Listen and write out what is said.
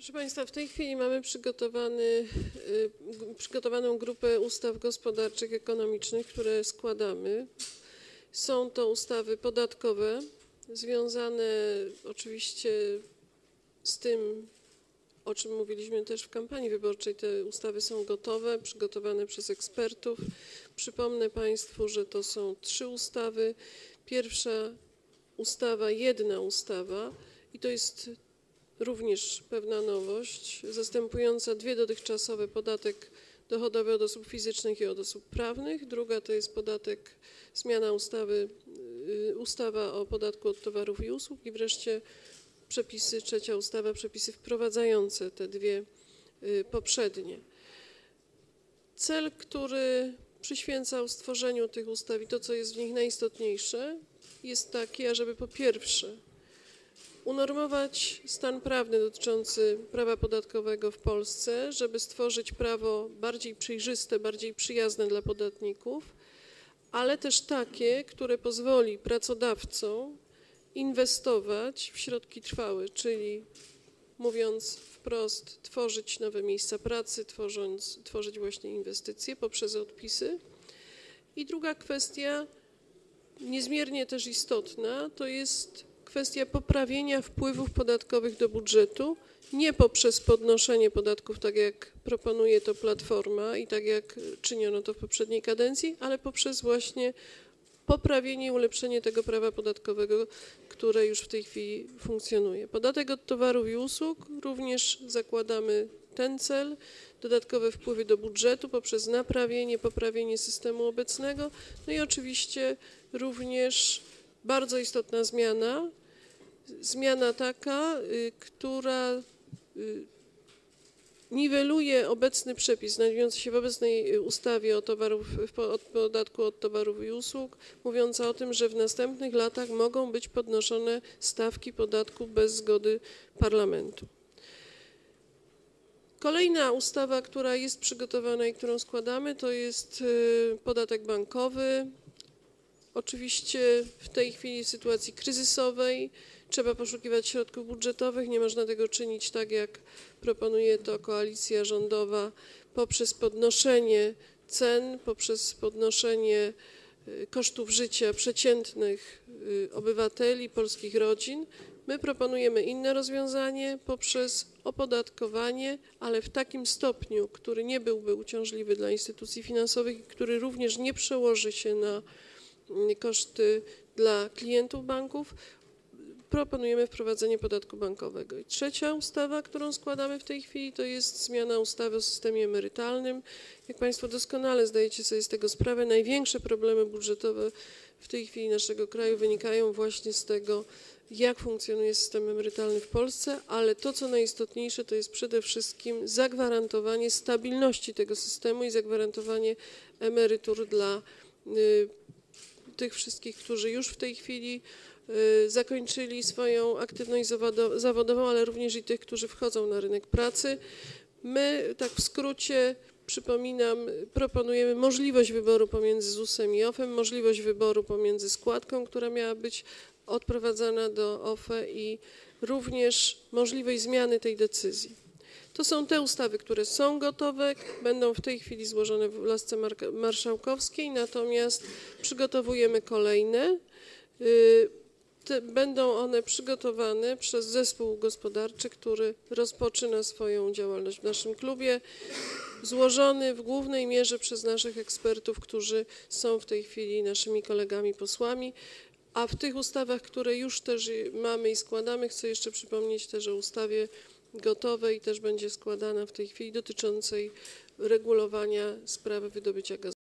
Proszę Państwa, w tej chwili mamy y, przygotowaną grupę ustaw gospodarczych, ekonomicznych, które składamy. Są to ustawy podatkowe, związane oczywiście z tym, o czym mówiliśmy też w kampanii wyborczej. Te ustawy są gotowe, przygotowane przez ekspertów. Przypomnę Państwu, że to są trzy ustawy. Pierwsza ustawa, jedna ustawa i to jest również pewna nowość, zastępująca dwie dotychczasowe podatek dochodowy od osób fizycznych i od osób prawnych. Druga to jest podatek, zmiana ustawy, y, ustawa o podatku od towarów i usług i wreszcie przepisy, trzecia ustawa, przepisy wprowadzające te dwie y, poprzednie. Cel, który przyświęcał stworzeniu tych ustaw i to, co jest w nich najistotniejsze, jest taki, ażeby po pierwsze unormować stan prawny dotyczący prawa podatkowego w Polsce, żeby stworzyć prawo bardziej przejrzyste, bardziej przyjazne dla podatników, ale też takie, które pozwoli pracodawcom inwestować w środki trwałe, czyli mówiąc wprost, tworzyć nowe miejsca pracy, tworząc, tworzyć właśnie inwestycje poprzez odpisy. I druga kwestia, niezmiernie też istotna, to jest kwestia poprawienia wpływów podatkowych do budżetu, nie poprzez podnoszenie podatków, tak jak proponuje to Platforma i tak jak czyniono to w poprzedniej kadencji, ale poprzez właśnie poprawienie i ulepszenie tego prawa podatkowego, które już w tej chwili funkcjonuje. Podatek od towarów i usług również zakładamy ten cel, dodatkowe wpływy do budżetu poprzez naprawienie, poprawienie systemu obecnego, no i oczywiście również bardzo istotna zmiana, zmiana taka, y, która y, niweluje obecny przepis znajdujący się w obecnej y, ustawie o, towarów, podatku od towarów i usług, mówiąca o tym, że w następnych latach mogą być podnoszone stawki podatku bez zgody parlamentu. Kolejna ustawa, która jest przygotowana i którą składamy, to jest podatek bankowy. Oczywiście w tej chwili sytuacji kryzysowej trzeba poszukiwać środków budżetowych. Nie można tego czynić tak, jak proponuje to koalicja rządowa, poprzez podnoszenie cen, poprzez podnoszenie y, kosztów życia przeciętnych y, obywateli, polskich rodzin. My proponujemy inne rozwiązanie poprzez opodatkowanie, ale w takim stopniu, który nie byłby uciążliwy dla instytucji finansowych i który również nie przełoży się na koszty dla klientów banków, proponujemy wprowadzenie podatku bankowego. I trzecia ustawa, którą składamy w tej chwili, to jest zmiana ustawy o systemie emerytalnym. Jak Państwo doskonale zdajecie sobie z tego sprawę, największe problemy budżetowe w tej chwili naszego kraju wynikają właśnie z tego, jak funkcjonuje system emerytalny w Polsce, ale to, co najistotniejsze, to jest przede wszystkim zagwarantowanie stabilności tego systemu i zagwarantowanie emerytur dla y, tych wszystkich, którzy już w tej chwili y, zakończyli swoją aktywność zawodo- zawodową, ale również i tych, którzy wchodzą na rynek pracy. My, tak w skrócie, przypominam, proponujemy możliwość wyboru pomiędzy ZUS-em i OFE-em, możliwość wyboru pomiędzy składką, która miała być odprowadzana do OFE i również możliwość zmiany tej decyzji. To są te ustawy, które są gotowe, będą w tej chwili złożone w lasce marszałkowskiej, natomiast przygotowujemy kolejne. Y, będą one przygotowane przez zespół gospodarczy, który rozpoczyna swoją działalność w naszym klubie, złożony w głównej mierze przez naszych ekspertów, którzy są w tej chwili naszymi kolegami posłami. A w tych ustawach, które już też mamy i składamy, chcę jeszcze przypomnieć też o ustawie gotowej, też będzie składana w tej chwili dotyczącej regulowania sprawy wydobycia gazu.